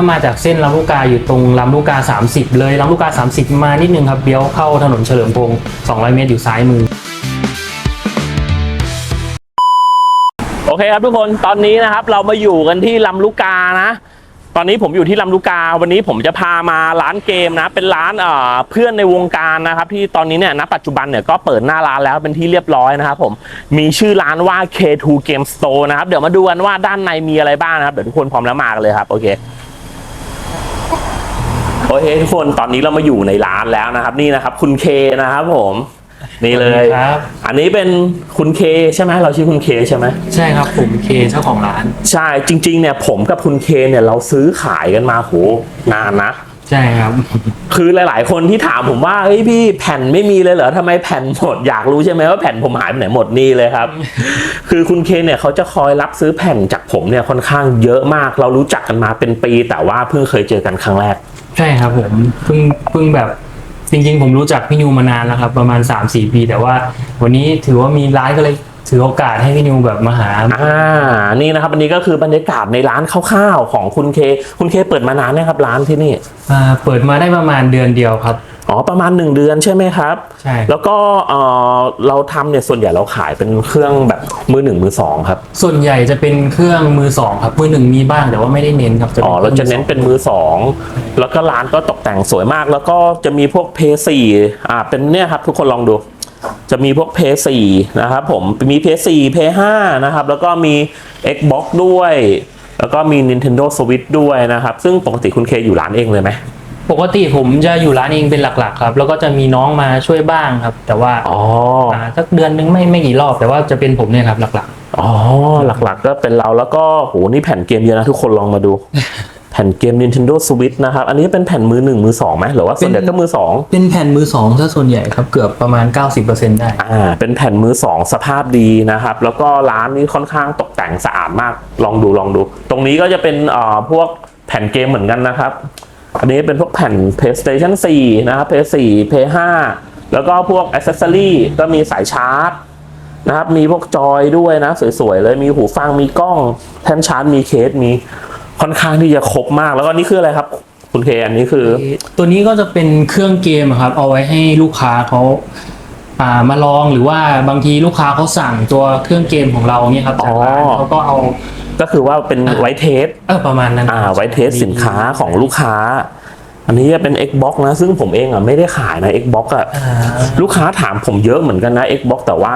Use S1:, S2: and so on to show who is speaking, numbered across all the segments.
S1: ถ้ามาจากเส้นลำลูกกาอยู่ตรงลำลูกกา 30 เลยลำลูกกา 30 มานิดนึงครับเลี้ยวเข้าถนนเฉลิมพงศ์200 เมตรอยู่ซ้ายมือ
S2: โอเคครับทุกคนตอนนี้นะครับเรามาอยู่กันที่ลำลูกกานะ ตอนนี้ผมอยู่ที่ลำลูกกา วันนี้ผมจะพามาร้านเกมนะ เป็นร้านเอ่อเพื่อนในวงการนะครับ ที่ตอนนี้เนี่ยณปัจจุบันเนี่ยก็เปิดหน้าร้านแล้วเป็นที่เรียบร้อยนะครับผมมีชื่อร้านว่า K2 Game Store นะครับ เดี๋ยวมาดูกันว่าด้านในมีอะไรบ้างนะครับ เดี๋ยวทุกคนพร้อมแล้วมากันเลยครับ โอเค โอเคทุกคนตอนนี้เรามาอยู่ในร้านแล้วนะครับ นี่นะครับ คุณเคนะครับผมนี่เลย
S1: สวัสดีครับ
S2: อันนี้เป็นคุณเคใช่ไหมเราชื่อคุณเคใช่ไหม
S1: ใช่ครับผมเคเจ้าของร้าน
S2: ใช่จริงๆเนี่ยผมกับคุณเคเนี่ยเราซื้อขายกันมาโหนานนะ
S1: ใช่ครับ
S2: คือหลาย ๆ คนที่ถามผมว่าเฮ้ยพี่แผ่นไม่มีเลยเหรอทำไมแผ่นหมดอยากรู้ใช่ไหมว่าแผ่นผมหายไปไหนหมดนี่เลยครับ คือคุณเคเนี่ยเขาจะคอยรับซื้อแผ่นจากผมเนี่ยค่อนข้างเยอะมาก เรารู้จักกันมาเป็นปี แต่ว่าเพิ่งเคยเจอกันครั้งแรก
S1: ใช่ครับผมเพิ่งเพิ่งแบบจริง ๆ ผมรู้จักพี่นิวมานานแล้วครับ ประมาณ 3-4 ปี แต่ว่าวันนี้ถือว่ามีร้านก็เลยถือโอกาสให้พี่นิวแบบมาหา
S2: อ่า นี่นะครับ อันนี้ก็คือบรรยากาศในร้านคร่าวๆของคุณเค คุณเคเปิดมานานเนี่ยครับร้านที่นี่
S1: อ่าเปิดมาได้ประมาณเดือนเดียวครับ
S2: อ๋อประมาณ 1 เดือนใช่ไหมครับ
S1: ใช่
S2: แล้วก็เอ่อเราทำเนี่ยส่วนใหญ่เราขายเป็นเครื่องแบบมือหนึ่งมือสองครับ
S1: ส่วนใหญ่จะเป็นเครื่องมือสองครับมือหนึ่งมีบ้างแต่ว่าไม่ได้เน้นครับ
S2: อ๋อเราจะเน้นเป็นมือสองแล้วก็ร้านก็ตกแต่งสวยมาก แล้วก็จะมีพวกเพย์สี่อ่าเป็นเนี่ยครับทุกคนลองดู จะมีพวกเพย์สี่นะครับผมมีเพย์สี่เพย์ห้านะครับแล้วก็มี Xbox ด้วย แล้วก็มี Nintendo Switch ด้วยนะครับ ซึ่งปกติคุณเคอยู่ร้านเองเลยไหม
S1: ปกติผมจะอยู่ร้านเองเป็นหลักๆ ครับ แล้วก็จะมีน้องมาช่วยบ้างครับ แต่ว่า
S2: อ๋อา
S1: สักเดือนนึงไม่ไม่กี่รอบ แต่ว่าจะเป็นผมเนี่ยครับหลัก
S2: อ๋อหลักๆก็เป็นเราแล้วก็โหนี่แผ่นเกมเยอะนะทุกคนลองมาดู แผ่นเกม Nintendo Switch นะครับ อันนี้เป็นแผ่นมือหนึ่งมือสองไหมหรือว่าส่วนใหญ่ก็มือสอง
S1: ๆ เป็นแผ่นมือสองถ้าส่วนใหญ่ครับเกือบประมาณ 90%ได้
S2: อ่าเป็นแผ่นมือสองสภาพดีนะครับ แล้วก็ร้านนี้ค่อนข้างตกแต่งสะอาดมากลองดูลองดู ตรงนี้ก็จะเป็นเอ่อพวกแผ่นเกมเหมือนกันนะครับ อันนี้เป็นพวกแผ่น PlayStation 4 นะครับ PS4 PS5 แล้วก็พวกอ c เซ s ซอรี่ก็มีสายชาร์จนะครับ มีพวกจอยด้วยนะ สวยๆ เลย มีหูฟัง มีกล้อง แท่นชาร์จ มีเคส มีค่อนข้างที่จะครบมาก แล้วก็นี่คืออะไรครับ คุณเค อันนี้คือ
S1: ตัวนี้ก็จะเป็นเครื่องเกมอะครับ เอาไว้ให้ลูกค้าเขาอ่ามาลองหรือว่าบางทีลูกค้าเขาสั่งตัวเครื่องเกมของเราเนี่ยครับจากร้าน
S2: อ๋อ
S1: เขาก็เอา
S2: ก็คือว่าเป็นไวเทส
S1: เออประมาณนั้น
S2: อ่าไวเทสสินค้าของลูกค้า อันนี้จะเป็น Xbox นะ ซึ่งผมเองอะไม่ได้ขายนะ Xbox อะ
S1: อ่า
S2: ลูกค้าถามผมเยอะเหมือนกันนะ Xbox แต่ว่า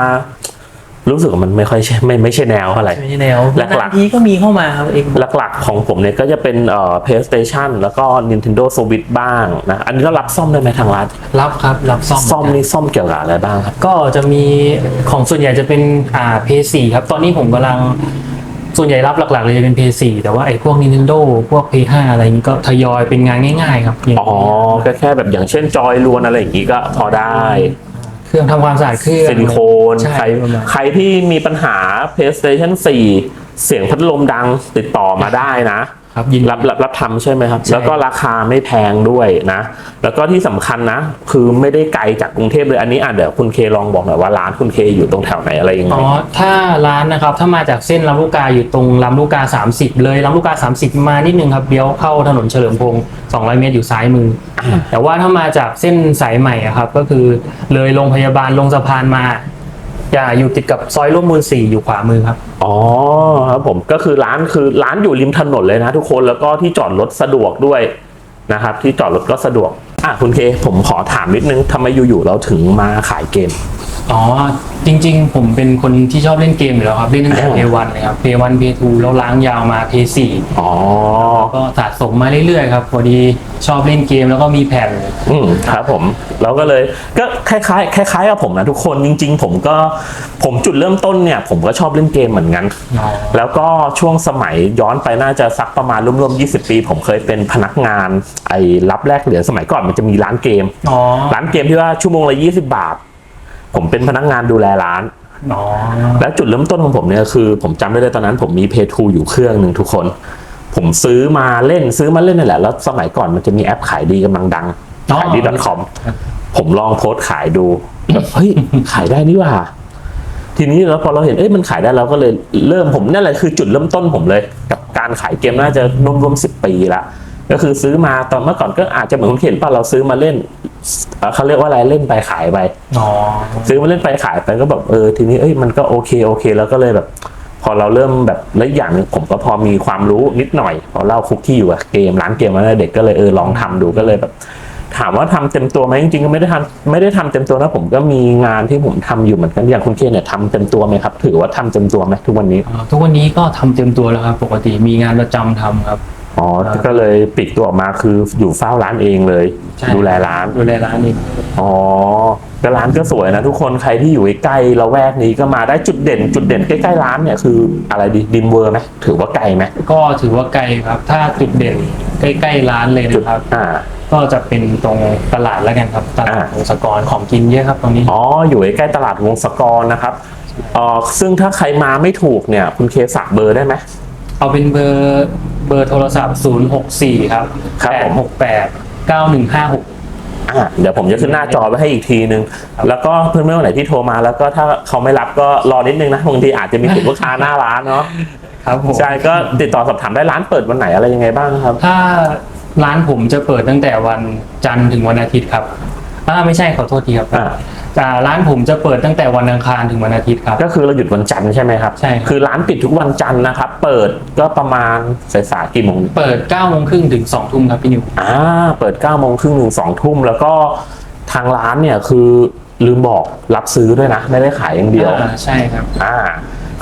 S2: รู้สึกว่ามันไม่ค่อยใช่ไม่ไม่ใช่แนวเท่าไหร่
S1: ไม่ใช่แนว
S2: หลักๆ
S1: นานทีก็มีเข้ามาครับเอง
S2: หลักๆของผมเนี่ยก็จะเป็นเอ่อ PlayStation แล้วก็ Nintendo Switch บ้างนะ อันนี้ก็รับซ่อมได้ไหมทางร้าน
S1: รับครับรับซ่อม
S2: ซ่อมนี่ซ่อมเกี่ยวกับอะไรบ้างครับ
S1: ก็จะมีของส่วนใหญ่จะเป็นอ่า PS4 ครับ ตอนนี้ผมกำลัง ส่วนใหญ่รับหลักๆเลยจะเป็น PS4 แต่ว่าไอ้พวก Nintendo พวก PS5 อะไรอย่างนี้ก็ทยอยเป็นงานง่ายๆครับอย่าง
S2: อ๋อก็แค่แบบอย่างเช่นจอยลวนอะไรอย่างนี้ก็พอได้
S1: เครื่องทำความสะอาดเครื่อง
S2: ซิลิโคน
S1: ใช่
S2: ใคร
S1: ประมาณ
S2: ใครที่มีปัญหา PlayStation 4 เสียงพัดลมดังติดต่อมาได้นะ
S1: ครับยินดี
S2: รับรับรับทำใช่ไหมครับ
S1: ใช่
S2: แล้วก็ราคาไม่แพงด้วยนะ แล้วก็ที่สำคัญนะ คือไม่ได้ไกลจากกรุงเทพเลยอันนี้อะเดี๋ยวคุณเคลองบอกหน่อยว่าร้านคุณเคอยู่ตรงแถวไหนอะไรยังไง
S1: อ๋อถ้าร้านนะครับถ้ามาจากเส้นลำลูกกาอยู่ตรงลำลูกกา 30 เลยลำลูกกา 30 มานิดนึงครับเลี้ยวเข้าถนนเฉลิมพงศ์200 เมตรอยู่ซ้ายมืออแต่ว่าถ้ามาจากเส้นสายใหม่อะครับก็คือเลยโรงพยาบาลลงสะพานมา อย่าอยู่ติดกับซอยร่วมมูลสี่อยู่ขวามือครับ
S2: อ๋อครับผมก็คือร้านคือร้านอยู่ริมถนนเลยนะทุกคนแล้วก็ที่จอดรถสะดวกด้วยนะครับ ที่จอดรถก็สะดวกอะคุณเค ผมขอถามนิดนึงทำไมอยู่ๆเราถึงมาขายเกม
S1: อ๋อจริง ๆ ผมเป็นคนที่ชอบเล่นเกมอยู่แล้วครับเล่นตั้งแต่
S2: อ๋อ
S1: Play 1เลยครับ Play 1 Play 2แล้วล้างยาวมา Play 4
S2: อ๋อ
S1: ก็สะสมมาเรื่อยๆครับพอดีชอบเล่นเกมแล้วก็มีแผ่น
S2: อืมครับผมแล้วก็เลยก็คล้ายๆคล้ายๆกับผมนะทุกคนจริง ๆ ผมก็ผมจุดเริ่มต้นเนี่ย ผมก็ชอบเล่นเกมเหมือนกัน
S1: อ๋อ
S2: แล้วก็ช่วงสมัยย้อนไปน่าจะสักประมาณร่วมๆ20 ปี ผมเคยเป็นพนักงานไอ้รับแลกเหรียญสมัยก่อนมันจะมีร้านเกม
S1: อ๋อ
S2: ร้านเกมที่ว่าชั่วโมงละ 20 บาท ผมเป็นพนักงานดูแลร้าน
S1: อ๋อ
S2: แล้วจุดเริ่มต้นของผมเนี่ยคือ ผมจำได้เลยตอนนั้น ผมมีเพย์ทูอยู่เครื่องหนึ่งทุกคน ผมซื้อมาเล่นซื้อมาเล่นนี่แหละ แล้วสมัยก่อนมันจะมีแอปขายดีกำลังดัง
S1: อ๋อ
S2: ขายดี .com ผมลองโพสต์ขายดูแบบเฮ้ยขายได้นี่หว่า ทีนี้แล้วพอเราเห็นเอ้ยมันขายได้เราก็เลยเริ่มผมนั่นแหละคือจุดเริ่มต้นผมเลย กับการขายเกมน่าจะรวมๆสิบปีละก็คือซื้อมาตอนเมื่อก่อนก็อาจจะเหมือนคุณเขียนป่ะเราซื้อมาเล่น เอ่อเขาเรียกว่าอะไรเล่นไปขายไป
S1: อ๋อ
S2: ซื้อมาเล่นไปขายไปก็แบบเออทีนี้เอ้ยมันก็โอเคโอเค แล้วก็เลยแบบ พอเราเริ่มแบบและอีกอย่างหนึ่งผมก็พอมีความรู้นิดหน่อย พอเล่าคุกกี้อยู่กับเกมร้านเกมมาตั้งแต่เด็กก็เลยเออลองทำดูก็เลยแบบ ถามว่าทำเต็มตัวไหมจริงๆก็ไม่ได้ทำไม่ได้ทำเต็มตัวนะผมก็มีงานที่ผมทำอยู่เหมือนกันอย่างคุณเคนเนี่ยทำเต็มตัวไหมครับ ถือว่าทำเต็มตัวไหมทุกวันนี้
S1: อ่าทุกวันนี้ก็ทำเต็มตัวแล้วครับปกติมีงานประจำทำครับ
S2: อ๋อ
S1: ครับ
S2: ก็เลยปลีกตัวออกมาคืออยู่เฝ้าร้านเองเลย
S1: ใช่
S2: ดูแลร้าน
S1: ดูแลร้านเอง
S2: อ๋อก็ร้านก็สวยนะทุกคนใครที่อยู่ใกล้ๆละแวกนี้ก็มาได้จุดเด่น จุดเด่นใกล้ๆร้านเนี่ยคืออะไรดีดิมเวอร์ไหมถือว่าไกลไหม
S1: ก็ถือว่าไกลครับ ถ้าจุดเด่นใกล้ๆร้านเลย
S2: จุด
S1: นะครับ
S2: อ่า
S1: ก็จะเป็นตรงตลาดแล้วกันครับ ตลาด
S2: อ่า
S1: วงศกรของกินเยอะครับตรงนี้
S2: อ๋อ อยู่ใกล้ๆตลาดวงศกรนะครับเอ่อซึ่งถ้าใครมาไม่ถูกเนี่ย คุณเคฝากเบอร์ได้ไหม
S1: เอาเป็นเบอร์เบอร์โทรศัพท์ 064 ครับ
S2: ครับผม
S1: 868 9156
S2: อ่าเดี๋ยวผมจะขึ้นหน้าจอไว้ให้อีกทีนึง แล้วก็เพื่อนๆคนไหนที่โทรมาแล้วก็ถ้าเขาไม่รับก็รอนิดนึงนะบางทีอาจจะมีกลุ่มลูกค้าหน้าร้านเนาะ
S1: ครับผม
S2: ใช่ก็ติดต่อสอบถามได้ร้านเปิดวันไหนอะไรยังไงบ้างครับ
S1: ถ้าร้านผมจะเปิดตั้งแต่วันจันทร์ถึงวันอาทิตย์ครับอ่าไม่ใช่ขอโทษทีครับ
S2: อ่า
S1: อ่าร้านผมจะเปิดตั้งแต่วันอังคารถึงวันอาทิตย์ครับ
S2: ก็คือเราหยุดวันจันทร์ใช่ไหมครับ
S1: ใช่ครับ
S2: คือร้านปิดทุกวันจันทร์นะครับ เปิดก็ประมาณสายๆกี่โมง
S1: เปิด9โมงครึ่งถึง2ทุ่มครับพี่นิว
S2: อ่าเปิด9ก้าโมงครึ่งถึงสองทุ่มแล้วก็ทางร้านเนี่ยคือลืมบอกรับซื้อด้วยนะ ไม่ได้ขายอย่างเดียว
S1: อ่าใช่ครับ
S2: อ่า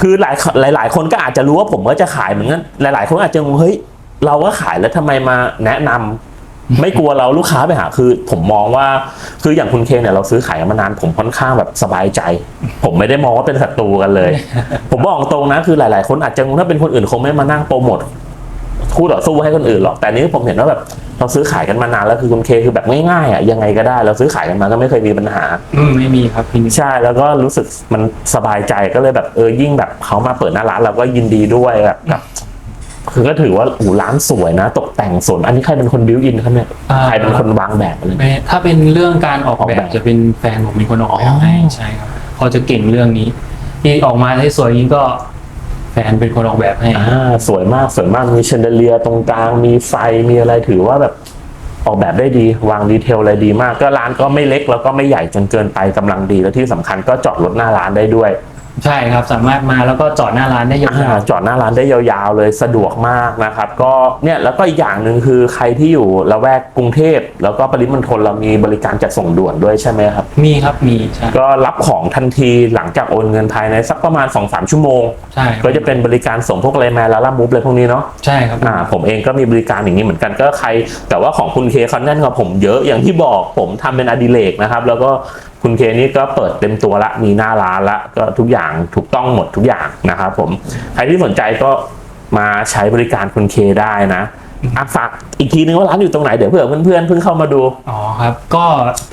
S2: คือหลายหลายหลายคนก็อาจจะรู้ว่าผมก็จะขายเหมือนกันหลาย ๆ คนอาจจะงงเฮ้ยเราก็ขายแล้วทำไมมาแนะนำ ไม่กลัวเราลูกค้าไปหาคือ ผมมองว่าคืออย่างคุณเคนเนี่ยเราซื้อขายกันมานานผมค่อนข้างแบบสบายใจ ผมไม่ได้มองว่าเป็นศัตรูกันเลย ผมบอกตรงนะคือหลาย ๆ คนอาจจะงงถ้าเป็นคนอื่นคงไม่มานั่งโปรโมทคู่ต่อสู้ให้คนอื่นหรอกแต่อันนี้ผมเห็นว่าแบบเราซื้อขายกันมานานแล้วคือคุณเคคือแบบง่ายๆอะยังไงก็ได้ เราซื้อขายกันมาก็ไม่เคยมีปัญหา
S1: อืมไม่มีครับพี่นิว
S2: ใช่แล้วก็รู้สึกมันสบายใจก็เลยแบบเออยิ่งแบบเขามาเปิดหน้าร้านเราก็ยินดีด้วยแบบแบบ คือก็ถือว่าอูร้านสวยนะ ตกแต่งสวยอันนี้ใครเป็นคนบิวอินครับเนี่ย
S1: อ่า
S2: ใครเป็นคนวางแบบเลย
S1: ไม่ถ้าเป็นเรื่องการออก
S2: ออก
S1: แบ
S2: แบบบ
S1: จะเป็นแฟนผมเป็นคนออกแบ
S2: อ๋
S1: บ
S2: อ
S1: ให้ใช่ครับเขาจะเก่งเรื่องนี้ที่ออกมาให้สวยนี้ก็แฟนเป็นคนออกแบบให้
S2: อ่าสวยมากสวยมากมีเชนเดเลียตรงกลางมีไฟมีอะไรถือว่าแบบออกแบบได้ดีวางดีเทลอะไรดีมาก ก็ร้านก็ไม่เล็กแล้วก็ไม่ใหญ่จนเกินไปกำลังดีแล้วที่สำคัญก็จอดรถหน้าร้านได้ด้วย
S1: ใช่ครับสามารถมาแล้วก็จอดหน้าร้านได้ยา
S2: อ่าวจอดหน้าร้านได้ยาวๆ เลยสะดวกมากนะครับ ก็เนี่ยแล้วก็อีกอย่างหนึ่งคือใครที่อยู่ละแวกกรุงเทพแล้วก็ปริมณฑลเรามีบริการจัดส่งด่วนด้วยใช่ไหมครับ
S1: ๆมีครับมีใช่
S2: ก็รับของทันทีหลังจากโอนเงินภายในสักประมาณ 2-3 ชั่วโมง
S1: ใช่
S2: ก็จะเป็นบริการส่งพวกไลน์แมนแล้วล่ามูฟเลยพวกนี้เนาะ
S1: ใช่ครับ
S2: อ่าผมเองก็มีบริการอย่างนี้เหมือนกันก็ใคร แต่ว่าของคุณเคเขาแน่นกว่าผมเยอะอย่างที่บอกผมทำเป็นอดิเรกนะครับแล้วก็ คุณเคนี่ก็เปิดเต็มตัวละมีหน้าร้านละก็ทุกอย่างถูกต้องหมดทุกอย่างนะครับผมใครที่สนใจก็มาใช้บริการคุณเคได้นะอะฝากอีกทีนึงว่าร้านอยู่ตรงไหนเดี๋ยวเผื่อเพื่อนๆเพิ่งเข้ามาดู
S1: อ๋อครับ ก็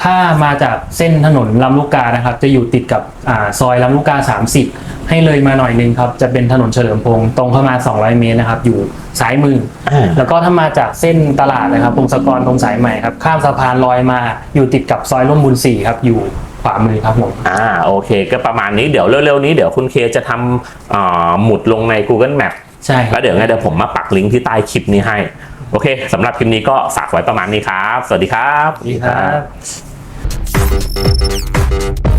S1: ถ้ามาจากเส้นถนนลำลูกกานะครับ จะอยู่ติดกับอ่าซอยลำลูกกา 30 ให้เลยมาหน่อยนึงครับ จะเป็นถนนเฉลิมพงศ์ตรงเข้ามา 200 เมตรนะครับ อยู่ซ้ายมือ
S2: อ่า
S1: แล้วก็ถ้ามาจากเส้นตลาดนะครับพงศกรตรงสายใหม่ครับ ข้ามสะพานลอยมาอยู่ติดกับซอยร่มบุญสี่ครับอยู่ข วามือครับผม
S2: อ่าโอเค ก็ประมาณนี้เดี๋ยวเร็วๆนี้เดี๋ยวคุณเคจะทำอ่าหมุดลงใน Google Map
S1: ใช่ค
S2: แล้
S1: รับ
S2: วเดี๋ยวไงเดี๋ยวผมมาปักลิงก์ที่ใต้คลิปนี้ให้ โอเคสำหรับคลิปนี้ก็ฝากไว้ประมาณนี้ครับ สวัสดีครับ
S1: สวัสดีครับ